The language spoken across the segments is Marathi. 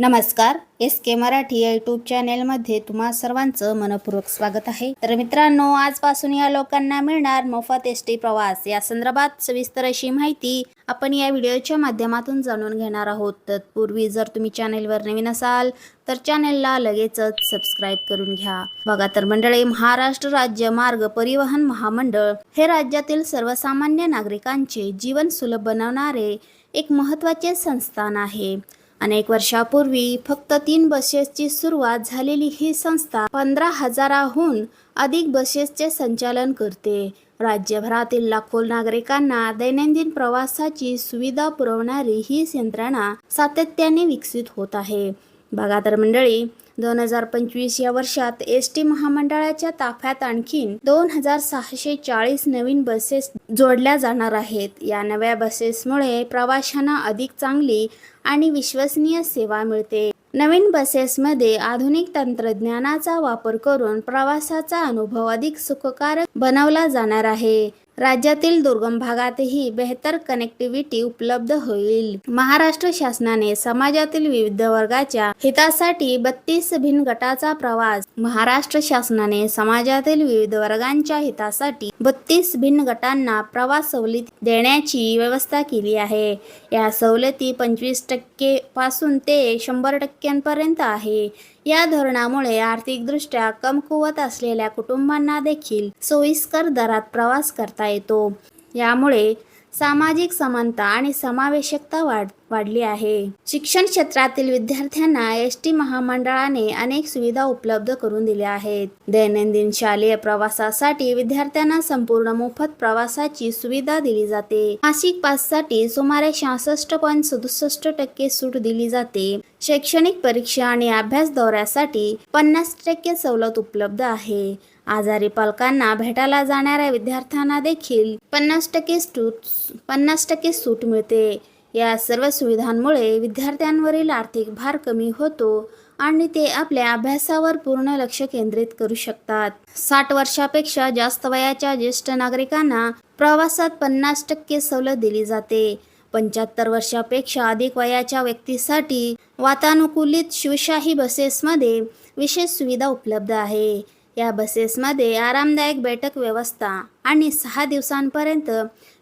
नमस्कार एस के मराठी या यूट्यूब चॅनेलमध्ये तुम्हा सर्वांचं मनपूर्वक स्वागत आहे. तर मित्रांनो आजपासून या लोकांना मिळणार मोफत एस टी प्रवास. या संदर्भात सविस्तर अशी माहिती आपण या व्हिडिओच्या माध्यमातून जाणून घेणार आहोत. तत्पूर्वी जर तुम्ही चॅनेलवर नवीन असाल तर चॅनेलला लगेचच सबस्क्राईब करून घ्या. बघा तर मंडळी महाराष्ट्र राज्य मार्ग परिवहन महामंडळ हे राज्यातील सर्वसामान्य नागरिकांचे जीवन सुलभ बनवणारे एक महत्त्वाचे संस्थान आहे. अनेक वर्षापूर्वी फक्त तीन बसेसची सुरुवात झालेली ही संस्था पंधरा हजाराहून अधिक बसेसचे संचालन करते. राज्यभरातील लाखो नागरिकांना दैनंदिन प्रवासाची सुविधा पुरवणारी ही यंत्रणा सातत्याने विकसित होत आहे. बघा तर मंडळी दोन हजार पंचवीस या वर्षात एस टी महामंडळाच्या ताफ्यात आणखीन दोन हजार सहाशे चाळीस नवीन बसेस जोडल्या जाणार आहेत. या नव्या बसेसमुळे प्रवाशांना अधिक चांगली आणि विश्वसनीय सेवा मिळते. नवीन बसेसमध्ये आधुनिक तंत्रज्ञानाचा वापर करून प्रवासाचा अनुभव अधिक सुखकारक बनवला जाणार आहे. राज्यातील दुर्गम भागातही बेहतर कनेक्टिव्हिटी उपलब्ध होईल. महाराष्ट्र शासनाने समाजातील विविध वर्गाच्या हितासाठी बत्तीस भिन्न गटाचा प्रवास महाराष्ट्र शासनाने समाजातील विविध वर्गांच्या हितासाठी बत्तीस भिन्न गटांना प्रवास सवलत देण्याची व्यवस्था केली आहे. या सवलती पंचवीस टक्के पासून ते शंभर टक्क्यांपर्यंत आहे. या धोरणामुळे आर्थिकदृष्ट्या कमकुवत असलेल्या कुटुंबांना देखील सोयीस्कर दरात प्रवास करता येतो. यामुळे सामाजिक समानता आणि समावेशकता वाढ वाढली आहे. शिक्षण क्षेत्रातील विद्यार्थ्यांना एस टी महामंडळाने अनेक सुविधा उपलब्ध करून दिल्या आहेत. दैनंदिन शालेय प्रवासासाठी विद्यार्थ्यांना संपूर्ण मोफत प्रवासाची सुविधा दिली जाते. मासिक पाससाठी सुमारे सहासष्ट पॉईंट सदुसष्ट टक्के सूट दिली जाते. शैक्षणिक परीक्षा आणि अभ्यास दौऱ्यासाठी पन्नास टक्के सवलत उपलब्ध आहे. आजारी पालकांना भेटायला जाणाऱ्या विद्यार्थ्यांना देखील पन्नास टक्के सूट पन्नास टक्के सूट मिळते. या सर्व सुविधांमुळे विद्यार्थ्यांवरील आर्थिक भार कमी होतो आणि ते आपल्या अभ्यासावर पूर्ण लक्ष केंद्रित करू शकतात. साठ वर्षापेक्षा जास्त वयाच्या ज्येष्ठ नागरिकांना प्रवासात पन्नास टक्के सवलत दिली जाते. पंच्याहत्तर वर्षापेक्षा अधिक वयाच्या व्यक्तीसाठी वातानुकूलित शिवशाही बसेसमध्ये विशेष सुविधा उपलब्ध आहे. या बसेसमध्ये आरामदायक बैठक व्यवस्था आणि सहा दिवसांपर्यंत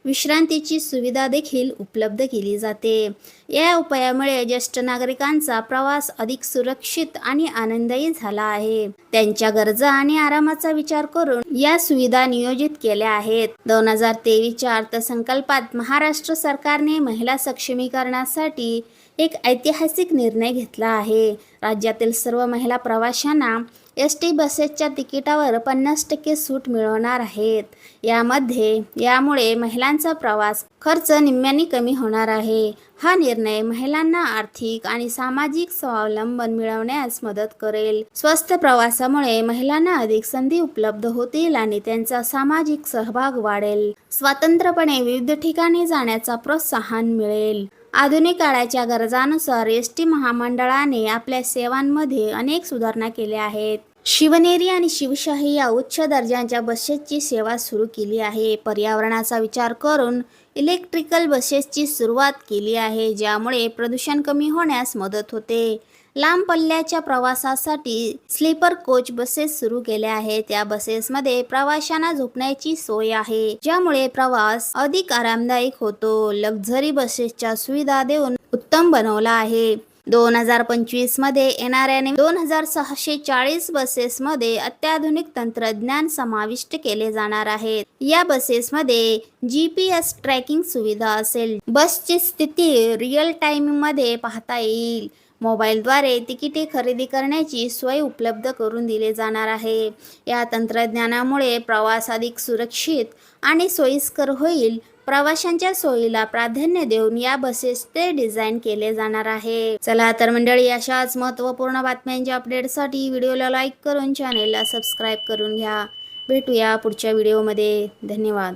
विश्रांतीची सुविधा देखील उपलब्ध केली जाते. या उपायामुळे ज्येष्ठ नागरिकांचा प्रवास अधिक सुरक्षित आणि आनंददायी झाला आहे. त्यांच्या गरजा आणि आरामाचा विचार करून या सुविधा नियोजित केल्या आहेत. दोन हजार तेवीसच्या अर्थसंकल्पात महाराष्ट्र सरकारने महिला सक्षमीकरणासाठी एक ऐतिहासिक निर्णय घेतला आहे. राज्यातील सर्व महिला प्रवाशांना एस टी बसेसच्या तिकिटावर पन्नास टक्के सूट मिळवणार आहेत. यामध्ये यामुळे महिलांचा प्रवास खर्च निम्म्याने कमी होणार आहे. हा निर्णय महिलांना आर्थिक आणि सामाजिक स्वावलंबन मिळवण्यास मदत करेल. स्वस्थ प्रवासामुळे महिलांना अधिक संधी उपलब्ध होतील आणि त्यांचा सामाजिक सहभाग वाढेल. स्वतंत्रपणे विविध ठिकाणी जाण्याचा प्रोत्साहन मिळेल. आधुनिक काळाच्या गरजानुसार एस टी महामंडळाने आपल्या सेवांमध्ये अनेक सुधारणा केल्या आहेत. शिवनेरी आणि शिवशाही या उच्च दर्जाच्या बसेसची सेवा सुरू केली आहे. पर्यावरणाचा विचार करून इलेक्ट्रिकल बसेसची सुरुवात केली आहे ज्यामुळे प्रदूषण कमी होण्यास मदत होते. लांब पल्ल्याच्या प्रवासासाठी स्लीपर कोच बसेस सुरू केल्या आहेत. या बसेसमध्ये प्रवाशांना झोपण्याची सोय आहे ज्यामुळे प्रवास अधिक आरामदायक होतो. लक्झरी बसेसच्या सुविधा देऊन उत्तम बनवला आहे. दोन हजार पंचवीसमध्ये येणाऱ्या दोन हजार सहाशे चाळीस बसेसमध्ये अत्याधुनिक तंत्रज्ञान समाविष्ट केले जाणार आहेत या बसेसमध्ये जी पी एस ट्रॅकिंग सुविधा असेल. बसची स्थिती रिअल टाइममध्ये पाहता येईल. मोबाईलद्वारे तिकिटे खरेदी करण्याची सोय उपलब्ध करून दिली जाणार आहे. या तंत्रज्ञानामुळे प्रवास अधिक सुरक्षित आणि सोयीस्कर होईल प्रवाशांच्या सोयीला प्राधान्य देऊन या बसेस ते डिझाईन केले जाणार आहे. चला तर मंडळी अशाच महत्त्वपूर्ण बातम्यांच्या अपडेटसाठी व्हिडिओला लाईक करून चॅनेलला सबस्क्राईब करून घ्या. भेटूया पुढच्या व्हिडिओमध्ये धन्यवाद.